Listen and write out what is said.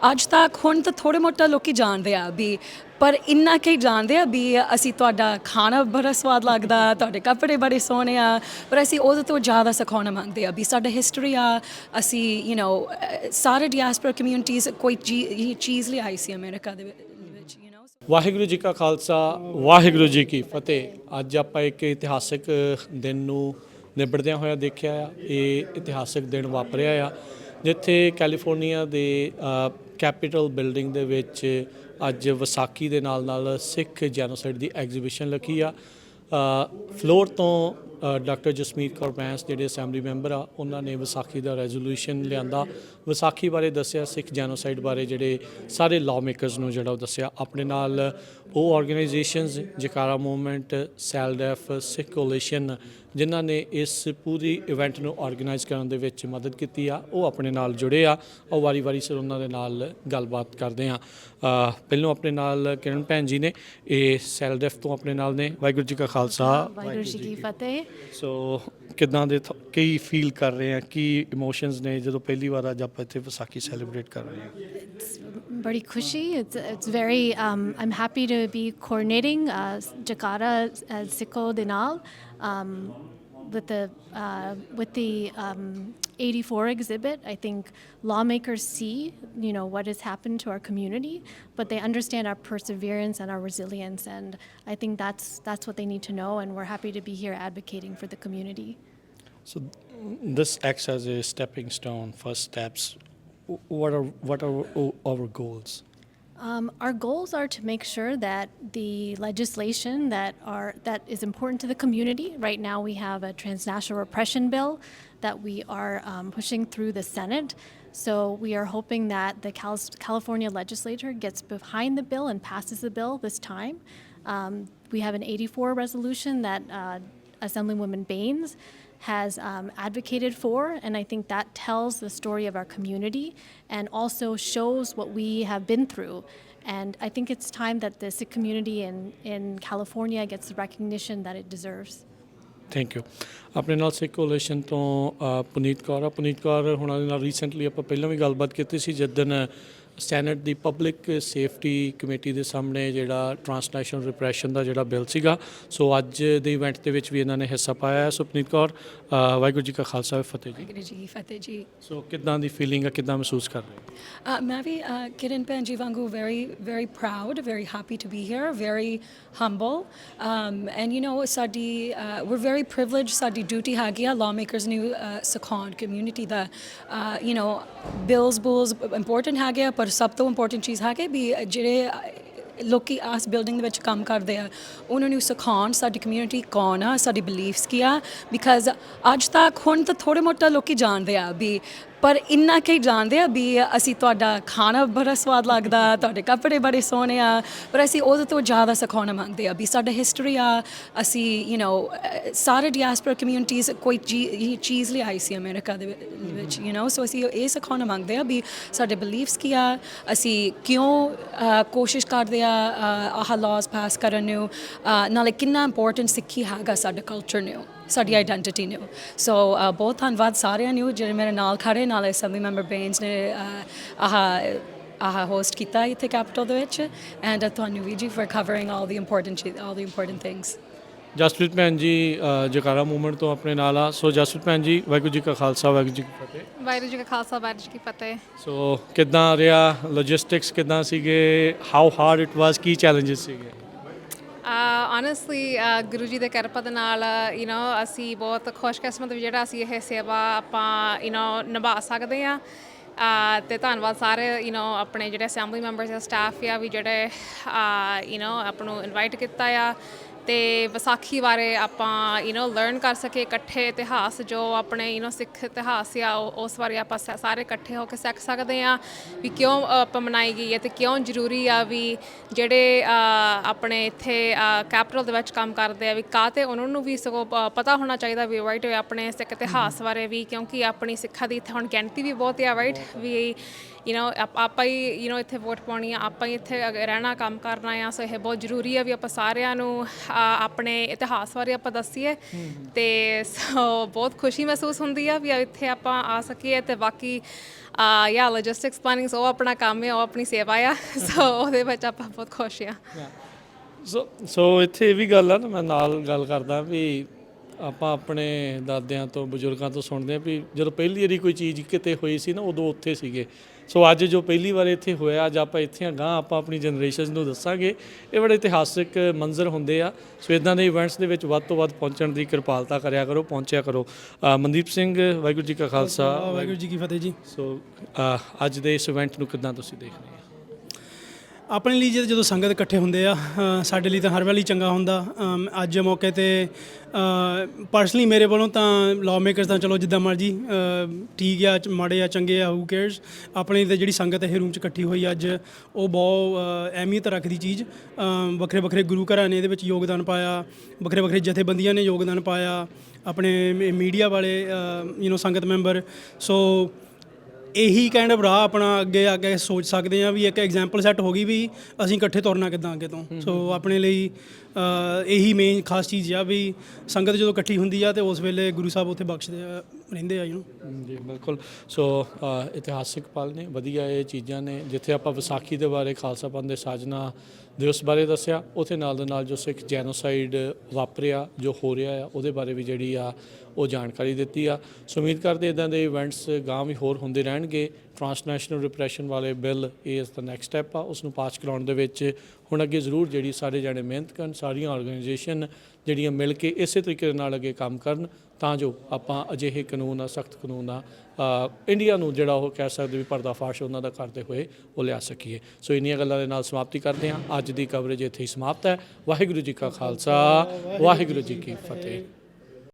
ਅੱਜ ਤੱਕ ਹੁਣ ਤਾਂ ਥੋੜੇ ਮੋਟਾ ਲੋਕੀ ਜਾਣਦੇ ਆ ਵੀ ਪਰ ਇੰਨਾ ਕਿ ਜਾਣਦੇ ਆ ਵੀ ਅਸੀਂ ਤੁਹਾਡਾ ਖਾਣਾ ਬੜਾ ਸਵਾਦ ਲੱਗਦਾ ਤੁਹਾਡੇ ਕੱਪੜੇ ਬੜੇ ਸੋਹਣੇ ਆ ਪਰ ਅਸੀਂ ਉਹਦੇ ਤੋਂ ਜ਼ਿਆਦਾ ਸਿਖਾਉਣਾ ਮੰਗਦੇ ਆ ਵੀ ਸਾਡਾ ਹਿਸਟਰੀ ਆ ਅਸੀਂ ਯੂ نو ਸਾਰੇ ਡਿਆਸਪੋਰਾ ਕਮਿਊਨਿਟੀਜ਼ ਕੋਈ ਚੀ- ਚੀਜ਼ ਲਿਆਈ ਸੀ ਅਮਰੀਕਾ ਦੇ ਵਿੱਚ ਯੂ نو ਵਾਹਿਗੁਰੂ ਜੀ ਕਾ ਖਾਲਸਾ ਵਾਹਿਗੁਰੂ ਜੀ ਕੀ ਫਤਿਹ ਅੱਜ ਆਪਾਂ ਇੱਕ ਇਤਿਹਾਸਕ ਦਿਨ ਨੂੰ ਨਿਬੜਦਿਆਂ ਹੋਇਆ ਦੇਖਿਆ ਆ ਇਹ ਇਤਿਹਾਸਕ ਦਿਨ ਵਾਪਰਿਆ ਆ ਜਿੱਥੇ ਕੈਲੀਫੋਰਨੀਆ ਦੇ ਕੈਪੀਟਲ ਬਿਲਡਿੰਗ ਦੇ ਵਿੱਚ ਅੱਜ ਵਿਸਾਖੀ ਦੇ ਨਾਲ ਨਾਲ ਸਿੱਖ ਜੈਨੋਸਾਈਡ ਦੀ ਐਗਜ਼ੀਬਿਸ਼ਨ ਲੱਗੀ ਆ। ਫਲੋਰ ਤੋਂ ਡਾਕਟਰ ਜਸਮੀਤ ਕੌਰ ਬੈਂਸ ਜਿਹੜੇ ਅਸੈਂਬਲੀ ਮੈਂਬਰ ਆ ਉਹਨਾਂ ਨੇ ਵਿਸਾਖੀ ਦਾ ਰੈਜ਼ੋਲੂਸ਼ਨ ਲਿਆਂਦਾ। ਵਿਸਾਖੀ ਬਾਰੇ ਦੱਸਿਆ ਸਿੱਖ ਜੈਨੋਸਾਈਡ ਬਾਰੇ ਜਿਹੜੇ ਸਾਰੇ ਲਾਅ ਮੇਕਰਸ ਨੂੰ ਜਿਹੜਾ ਉਹ ਦੱਸਿਆ। ਆਪਣੇ ਨਾਲ ਉਹ organisations Jakara movement SALDEF Sikh coalition ਜਿਨ੍ਹਾਂ ਨੇ ਇਸ ਪੂਰੀ ਇਵੈਂਟ ਨੂੰ ਆਰਗੇਨਾਈਜ਼ ਕਰਨ ਦੇ ਵਿੱਚ ਮਦਦ ਕੀਤੀ ਆ ਉਹ ਆਪਣੇ ਨਾਲ ਜੁੜੇ ਆ। ਉਹ ਵਾਰੀ-ਵਾਰੀ ਸਿਰ ਉਹਨਾਂ ਦੇ ਨਾਲ ਗੱਲਬਾਤ ਕਰਦੇ ਆ। ਪਹਿਲੋਂ ਆਪਣੇ ਨਾਲ ਕਿਰਨ ਭੈਣ ਜੀ ਨੇ ਇਹ ਸੈਲਡੈਫ ਤੋਂ ਆਪਣੇ ਨਾਲ ਨੇ। ਵਾਹਿਗੁਰੂ ਜੀ ਕਾ ਖਾਲਸਾ। ਵਾਹਿਗੁਰੂ ਜੀ ਕੀ ਫਤਿਹ। ਸੋ ਕਿਦਾਂ ਦੇ ਥ- ਕੀ ਫੀਲ ਕਰ ਰਹੇ ਆ? ਕੀ ਇਮੋਸ਼ਨਸ ਨੇ ਜਦੋਂ ਪਹਿਲੀ ਵਾਰ ਅੱਜ ਆਪਾਂ ਇੱਥੇ ਵਿਸਾਖੀ ਸੈਲੀਬ੍ਰੇਟ ਕਰ ਰਹੇ ਹਾਂ ਬੜੀ ਖੁਸ਼ੀ it's it's very um, I'm happy to be coordinating uh, Jakarta uh, Sikho ਦੇ ਨਾਲ um, with the uh, with the um, 84 exhibit I think lawmakers see you know what has happened to our community but they understand our perseverance and our resilience and I think that's that's what they need to know and we're happy to be here advocating for the community So this acts as a stepping stone, first steps. What are what are our goals? Um, our goals are to make sure that the legislation that are that is important to the community. Right now, we have a transnational repression bill that we are um, pushing through the Senate. So we are hoping that the Cal- California legislature gets behind the bill and passes the bill this time. Um, we have an 84 resolution that uh, Assemblywoman Baines has um, advocated for, and I think that tells the story of our community and also shows what we have been through. And I think it's time that the Sikh community in, in California gets the recognition that it deserves. Thank you ਆਪਣੇ ਨਾਲ ਸਿੱਖ coalition ਤੋਂ ਅ, ਪੁਨੀਤ ਕੌਰ ਆ ਪੁਨੀਤ ਕੌਰ ਹੁਣਾਂ ਦੇ ਨਾਲ recently ਆਪਾਂ ਪਹਿਲਾਂ ਵੀ ਗੱਲਬਾਤ ਕੀਤੀ ਸੀ ਜਿਸ ਦਿਨ ਸੈਨੇਟ ਦੀ ਪਬਲਿਕ ਸੇਫਟੀ ਕਮੇਟੀ ਦੇ ਸਾਹਮਣੇ ਜਿਹੜਾ ਟ੍ਰਾਂਸਨੈਸ਼ਨਲ ਰਿਪਰੈਸ਼ਨ ਦਾ ਜਿਹੜਾ ਬਿੱਲ ਸੀਗਾ ਸੋ ਅੱਜ ਦੇ ਇਵੈਂਟ ਦੇ ਵਿੱਚ ਵੀ ਇਹਨਾਂ ਨੇ ਹਿੱਸਾ ਪਾਇਆ ਹੈ। ਸੋ ਪੁਨੀਤ ਕੌਰ ਵਾਹਿਗੁਰੂ ਜੀ ਕਾ ਖਾਲਸਾ ਫਤਿਹ ਜੀ। ਵਾਹਿਗੁਰੂ ਜੀ ਕੀ ਫਤਿਹ ਜੀ। ਸੋ ਕਿੱਦਾਂ ਦੀ ਫੀਲਿੰਗ ਆ ਕਿੱਦਾਂ ਮਹਿਸੂਸ ਕਰ ਰਹੇ ਹੋ? ਮੈਂ ਵੀ ਕਿਰਨ ਭੈਣ ਜੀ ਵਾਂਗੂ very proud very happy to be here very humble. Um, and you know ਸਾਡੀ we're very privileged ਸਾਡੀ duty ਹੈਗੀ ਆ lawmakers ਨੂੰ uh, ਸਿਖਾਉਣ community the. you know bills bulls important ਹੈਗੇ ਆ ਪਰ ਸਭ ਤੋਂ ਇੰਪੋਰਟੈਂਟ ਚੀਜ਼ ਹੈ ਕਿ ਵੀ ਜਿਹੜੇ uh, ਲੋਕੀ ਆਸ ਬਿਲਡਿੰਗ ਦੇ ਵਿੱਚ ਕੰਮ ਕਰਦੇ ਆ ਉਹਨਾਂ ਨੂੰ ਸਿਖਾਉਣ ਸਾਡੀ ਕਮਿਊਨਿਟੀ ਕੌਣ ਆ ਸਾਡੀ ਬਲੀਫਸ ਕੀ ਆ ਬਿਕਾਜ਼ ਅੱਜ ਤੱਕ ਹੁਣ ਤਾਂ ਥੋੜੇ ਮੋਟਾ ਲੋਕੀ ਜਾਣਦੇ ਆ ਵੀ ਪਰ ਇੰਨਾ ਕਿ ਜਾਣਦੇ ਆ ਵੀ ਅਸੀਂ ਤੁਹਾਡਾ ਖਾਣਾ ਬੜਾ ਸਵਾਦ ਲੱਗਦਾ ਤੁਹਾਡੇ ਕੱਪੜੇ ਬੜੇ ਸੋਹਣੇ ਆ ਪਰ ਅਸੀਂ ਉਹਦੇ ਤੋਂ ਜ਼ਿਆਦਾ ਸਿਖਾਉਣਾ ਮੰਗਦੇ ਆ ਵੀ ਸਾਡਾ ਹਿਸਟਰੀ ਆ ਅਸੀਂ ਯੂ نو ਸਾਰੇ ਡਿਆਸਪੋਰਾ ਕਮਿਊਨਿਟੀਜ਼ ਕੋਈ ਚੀ- ਚੀਜ਼ ਲਿਆਈ ਸੀ ਅਮਰੀਕਾ ਦੇ ਵਿੱਚ ਯੂ نو ਸੋ ਅਸੀਂ ਇਹ ਸਿਖਾਉਣਾ ਮੰਗਦੇ ਆ ਵੀ ਸਾਡੇ ਬਲੀਫਸ ਕੀ ਆ ਅਸੀਂ ਕਿਉਂ ਅ, ਕੋਸ਼ਿਸ਼ ਕਰਦੇ ਆ ਅ, ਆਹ ਲਾਜ਼ ਪਾਸ ਕਰਨ ਨੂੰ ਅ, ਨਾਲੇ ਕਿੰਨਾ ਇੰਪੋਰਟੈਂਟ ਸਿੱਖੀ ਹੈਗਾ ਸਾਡੇ ਕਲਚਰ ਨੂੰ ਸਾਡੀ ਆਇਡੈਂਟੀਟੀ ਨੂੰ ਸੋ ਬਹੁਤ ਧੰਨਵਾਦ ਸਾਰਿਆਂ ਨੂੰ ਜਿਹੜੇ ਮੇਰੇ ਨਾਲ ਖੜੇ ਨਾਲੇ ਅਸੈਂਬਲੀ ਮੈਂਬਰ ਬੇਨਸ ਨੇ ਆਹ ਆਹ ਹੋਸਟ ਕੀਤਾ ਇੱਥੇ ਕੈਪੀਟਲ ਦੇ ਵਿੱਚ। ਐਂਡ ਤੁਹਾਨੂੰ ਵੀ ਜੀ for covering all the important all the important things Jaspreet ਭੈਣ ਜੀ ਜਕਾਰਾ ਮੂਵਮੈਂਟ ਤੋਂ ਆਪਣੇ ਨਾਲ ਆ। ਸੋ ਜਸਪ੍ਰੀਤ ਭੈਣ ਜੀ ਵਾਹਿਗੁਰੂ ਜੀ ਕਾ ਖਾਲਸਾ ਵਾਹਿਗੁਰੂ ਜੀ ਕੀ ਫਤਿਹ। ਵਾਹਿਗੁਰੂ ਜੀ ਕਾ ਖਾਲਸਾ ਵਾਹਿਗੁਰੂ ਜੀ ਕੀ ਫਤਿਹ। ਸੋ ਕਿੱਦਾਂ ਰਿਹਾ ਲੌਜਿਸਟਿਕਸ ਕਿੱਦਾਂ ਸੀਗੇ? ਹਾਊ ਹਾਰਡ ਇਟ ਵਾਸ ਕੀ ਚੈਲੰਜਸ ਸੀਗੇ? ਆਨੈਸਟਲੀ ਗੁਰੂ ਜੀ ਦੇ ਕਿਰਪਾ ਦੇ ਨਾਲ ਯੂ نو ਅਸੀਂ ਬਹੁਤ ਖੁਸ਼ਕਿਸਮਤ ਵੀ ਜਿਹੜਾ ਅਸੀਂ ਇਹ ਸੇਵਾ ਆਪਾਂ ਯੂ نو ਨਿਭਾ ਸਕਦੇ ਆ ਤੇ ਧੰਨਵਾਦ ਸਾਰੇ ਯੂ نو ਆਪਣੇ ਜਿਹੜੇ ਅਸੈਂਬਲੀ ਮੈਂਬਰਸ ਆ ਸਟਾਫ ਆ ਵੀ ਜਿਹੜੇ ਯੂ نو ਆਪ ਨੂੰ ਇਨਵਾਈਟ ਕੀਤਾ ਆ ਤੇ ਵਿਸਾਖੀ ਬਾਰੇ ਆਪਾਂ ਯੂ نو ਲਰਨ ਕਰ ਸਕੇ ਇਕੱਠੇ ਇਤਿਹਾਸ ਜੋ ਆਪਣੇ ਯੂ نو ਸਿੱਖ ਇਤਿਹਾਸ ਆ ਉਹ- ਉਸ ਬਾਰੇ ਆਪਾਂ ਸ- ਸਾਰੇ ਇਕੱਠੇ ਹੋ ਕੇ ਸਿੱਖ ਸਕਦੇ ਆ ਵੀ ਕਿਉਂ ਅ, ਆਪਾਂ ਮਨਾਈ ਗਈ ਹੈ ਤੇ ਕਿਉਂ ਜ਼ਰੂਰੀ ਆ ਵੀ ਜਿਹੜੇ ਅ, ਆਪਣੇ ਇੱਥੇ ਕੈਪੀਟਲ ਦੇ ਵਿੱਚ ਕੰਮ ਕਰਦੇ ਆ ਵੀ ਕਾਤੇ ਉਹਨਾਂ ਨੂੰ ਵੀ ਸਗੋਂ ਪ- ਪਤਾ ਹੋਣਾ ਚਾਹੀਦਾ ਵੀ ਰਾਈਟ ਆਪਣੇ ਸਿੱਖ ਇਤਿਹਾਸ ਬਾਰੇ ਵੀ ਕਿਉਂਕਿ ਆਪਣੀ ਸਿੱਖਾਂ ਦੀ ਇੱਥੇ ਹੁਣ ਗਿਣਤੀ ਵੀ ਬਹੁਤ ਆ ਰਾਈਟ ਵੀ ਯੂ نو ਆਪਾਂ ਹੀ ਯੂ نو ਇੱਥੇ ਵੋਟ ਪਾਉਣੀ ਆ ਆਪਾਂ ਹੀ ਇੱਥੇ ਅਗ- ਰਹਿਣਾ ਕੰਮ ਕਰਨਾ ਆ ਸੋ ਇਹ ਬਹੁਤ ਜ਼ਰੂਰੀ ਆ ਵੀ ਆਪਾਂ ਸਾਰਿਆਂ ਨੂੰ ਆ, ਆਪਣੇ ਇਤਿਹਾਸ ਬਾਰੇ ਆਪਾਂ ਦੱਸੀਏ ਤੇ ਸੋ ਬਹੁਤ ਖੁਸ਼ੀ ਮਹਿਸੂਸ ਹੁੰਦੀ ਆ ਵੀ ਇੱਥੇ ਆਪਾਂ ਆ ਸਕੀਏ ਤੇ ਬਾਕੀ ਆ ਯਾ ਲੌਜਿਸਟਿਕਸ ਪਲਾਨਿੰਗ ਉਹ ਆਪਣਾ ਕੰਮ ਹੈ ਉਹ ਆਪਣੀ ਸੇਵਾ ਆ ਸੋ ਉਹਦੇ ਵਿੱਚ ਆਪਾਂ ਬਹੁਤ ਖੁਸ਼ ਆ ਸੋ ਸੋ ਇੱਥੇ ਇਹ ਵੀ ਗੱਲ ਆ ਨਾ ਮੈਂ ਨਾਲ ਗੱਲ ਕਰਦਾ ਵੀ ਆਪਾਂ ਆਪਣੇ ਦਾਦਿਆਂ ਤੋਂ ਬਜ਼ੁਰਗਾਂ ਤੋਂ ਸੁਣਦੇ ਆ ਵੀ ਜਦੋਂ ਪਹਿਲੀ ਵਾਰੀ ਕੋਈ ਚੀਜ਼ ਕਿਤੇ ਹੋਈ ਸੀ ਨਾ ਉਦੋਂ ਉੱਥੇ ਸੀਗੇ। ਸੋ ਅੱਜ ਜੋ ਪਹਿਲੀ ਵਾਰ ਇੱਥੇ ਹੋਇਆ ਅੱਜ ਆਪਾਂ ਇੱਥੇ ਆ ਗਾਂ ਆਪਾਂ ਆਪਣੀ ਜਨਰੇਸ਼ਨ ਨੂੰ ਦੱਸਾਂਗੇ। ਇਹ ਬੜੇ ਇਤਿਹਾਸਿਕ ਮੰਜ਼ਰ ਹੁੰਦੇ ਆ। ਸੋ ਇਦਾਂ ਦੇ ਇਵੈਂਟਸ ਦੇ ਵਿੱਚ ਵੱਧ ਤੋਂ ਵੱਧ ਪਹੁੰਚਣ ਦੀ ਕਿਰਪਾਲਤਾ ਕਰਿਆ ਕਰੋ ਪਹੁੰਚਿਆ ਕਰੋ। ਮਨਦੀਪ ਸਿੰਘ ਵਾਹਿਗੁਰੂ ਜੀ ਕਾ ਖਾਲਸਾ। ਵਾਹਿਗੁਰੂ ਜੀ ਕੀ ਫਤਿਹ ਜੀ। ਸੋ ਅੱਜ ਦੇ ਇਸ ਇਵੈਂਟ ਨੂੰ ਕਿੱਦਾਂ ਤੁਸੀਂ ਦੇਖ ਰਹੇ ਹੋ? ਆਪਣੇ ਲਈ ਜਦ- ਜਦੋਂ ਸੰਗਤ ਇਕੱਠੇ ਹੁੰਦੇ ਆ ਸਾਡੇ ਲਈ ਤਾਂ ਹਰ ਵੇਲੇ ਚੰਗਾ ਹੁੰਦਾ। ਅੱਜ ਮੌਕੇ ਤੇ ਪਰਸਨਲੀ ਮੇਰੇ ਵੱਲੋਂ ਤਾਂ ਲਾਅ ਮੇਕਰਸ ਤਾਂ ਚਲੋ ਜਿੱਦਾਂ ਮਰਜ਼ੀ ਠੀਕ ਆ ਮਾੜੇ ਆ, ਚੰਗੇ ਆ ਹੂ ਕੇਅਰਸ ਆਪਣੇ ਤੇ ਜਿਹੜੀ ਸੰਗਤ ਇਹ ਰੂਮ 'ਚ ਇਕੱਠੀ ਹੋਈ ਅੱਜ, ਉਹ ਬਹੁਤ ਅਹਿਮੀਅਤ ਰੱਖਦੀ ਚੀਜ਼। ਵੱਖਰੇ ਵੱਖਰੇ ਗੁਰੂ ਘਰਾਂ ਨੇ ਇਹਦੇ ਵਿੱਚ ਯੋਗਦਾਨ ਪਾਇਆ ਵੱਖਰੇ ਵੱਖਰੇ ਜਥੇਬੰਦੀਆਂ ਨੇ ਯੋਗਦਾਨ ਪਾਇਆ, ਆਪਣੇ ਮੀਡੀਆ ਵਾਲੇ ਯੂ نو ਸੰਗਤ ਮੈਂਬਰ ਸੋ ਇਹੀ ਕਾਈਂਡ ਆਫ ਰਾਹ ਆਪਣਾ ਅੱਗੇ ਅੱਗੇ ਸੋਚ ਸਕਦੇ ਆ ਵੀ ਇੱਕ ਐਗਜ਼ਾਮਪਲ ਸੈੱਟ ਹੋ ਗਈ ਵੀ ਅਸੀਂ ਇਕੱਠੇ ਤੁਰਨਾ ਕਿੱਦਾਂ ਅੱਗੇ ਤੋਂ। ਸੋ ਆਪਣੇ ਲਈ ਇਹੀ ਮੇਨ ਖਾਸ ਚੀਜ਼ ਆ ਵੀ ਸੰਗਤ ਜਦੋਂ ਇਕੱਠੀ ਹੁੰਦੀ ਆ ਤੇ ਉਸ ਵੇਲੇ ਗੁਰੂ ਸਾਹਿਬ ਉੱਥੇ ਬਖਸ਼ਦੇ ਆ। ਰਹਿੰਦੇ ਆ ਯੂ ਜੀ ਬਿਲਕੁਲ। ਸੋ ਅ, ਇਤਿਹਾਸਿਕ ਪਲ ਨੇ ਵਧੀਆ ਇਹ ਚੀਜ਼ਾਂ ਨੇ ਜਿੱਥੇ ਆਪਾਂ ਵਿਸਾਖੀ ਦੇ ਬਾਰੇ ਖਾਲਸਾ ਪੰਥ ਦੇ ਸਾਜਨਾ ਦਿਵਸ ਬਾਰੇ ਦੱਸਿਆ ਉਥੇ ਨਾਲ ਦੇ ਨਾਲ ਜੋ ਸਿੱਖ ਜੈਨੋਸਾਈਡ ਵਾਪਰਿਆ ਜੋ ਹੋ ਰਿਹਾ ਆ ਉਹਦੇ ਬਾਰੇ ਵੀ ਜਿਹੜੀ ਆ ਉਹ ਜਾਣਕਾਰੀ ਦਿੱਤੀ ਆ। ਸੋ ਉਮੀਦ ਕਰਦੇ ਇਦਾਂ ਦੇ ਇਵੈਂਟਸ ਗਾਂ ਵੀ ਹੋਰ ਹੁੰਦੇ ਰਹਿਣਗੇ। ਟ੍ਰਾਂਸਨੈਸ਼ਨਲ ਰਿਪਰੈਸ਼ਨ ਵਾਲੇ ਬਿੱਲ ਇਹ ਇਸ ਦਾ ਨੈਕਸਟ ਸਟੈਪ ਆ। ਉਸ ਨੂੰ ਪਾਸ ਕਰਾਉਣ ਦੇ ਵਿੱਚ ਹੁਣ ਅੱਗੇ ਜ਼ਰੂਰ ਜਿਹੜੀ ਸਾਰੇ ਜਾਣੇ ਮਿਹਨਤ ਕਰਨ ਸਾਰੀਆਂ ਆਰਗੇਨਾਈਜੇਸ਼ਨ ਜਿਹੜੀਆਂ ਮਿਲ ਕੇ ਇਸੇ ਤਰੀਕੇ ਦੇ ਨਾਲ ਅੱਗੇ ਕੰਮ ਕਰਨ, ਤਾਂ ਜੋ ਆਪਾਂ ਅਜਿਹੇ ਕਾਨੂੰਨ ਆ, ਸਖਤ ਕਾਨੂੰਨ ਆ ਇੰਡੀਆ ਨੂੰ ਜਿਹੜਾ ਉਹ ਕਹਿ ਸਕਦੇ ਵੀ ਪਰਦਾਫਾਸ਼ ਉਹਨਾਂ ਦਾ ਕਰਦੇ ਹੋਏ ਉਹ ਲਿਆ ਸਕੀਏ। ਸੋ ਇੰਨੀਆਂ ਗੱਲਾਂ ਦੇ ਨਾਲ ਸਮਾਪਤੀ ਕਰਦੇ ਹਾਂ। ਅੱਜ ਦੀ ਕਵਰੇਜ ਇੱਥੇ ਹੀ ਸਮਾਪਤ ਹੈ। ਵਾਹਿਗੁਰੂ ਜੀ ਕਾ ਖਾਲਸਾ, ਵਾਹਿਗੁਰੂ ਜੀ ਕੀ ਫਤਿਹ।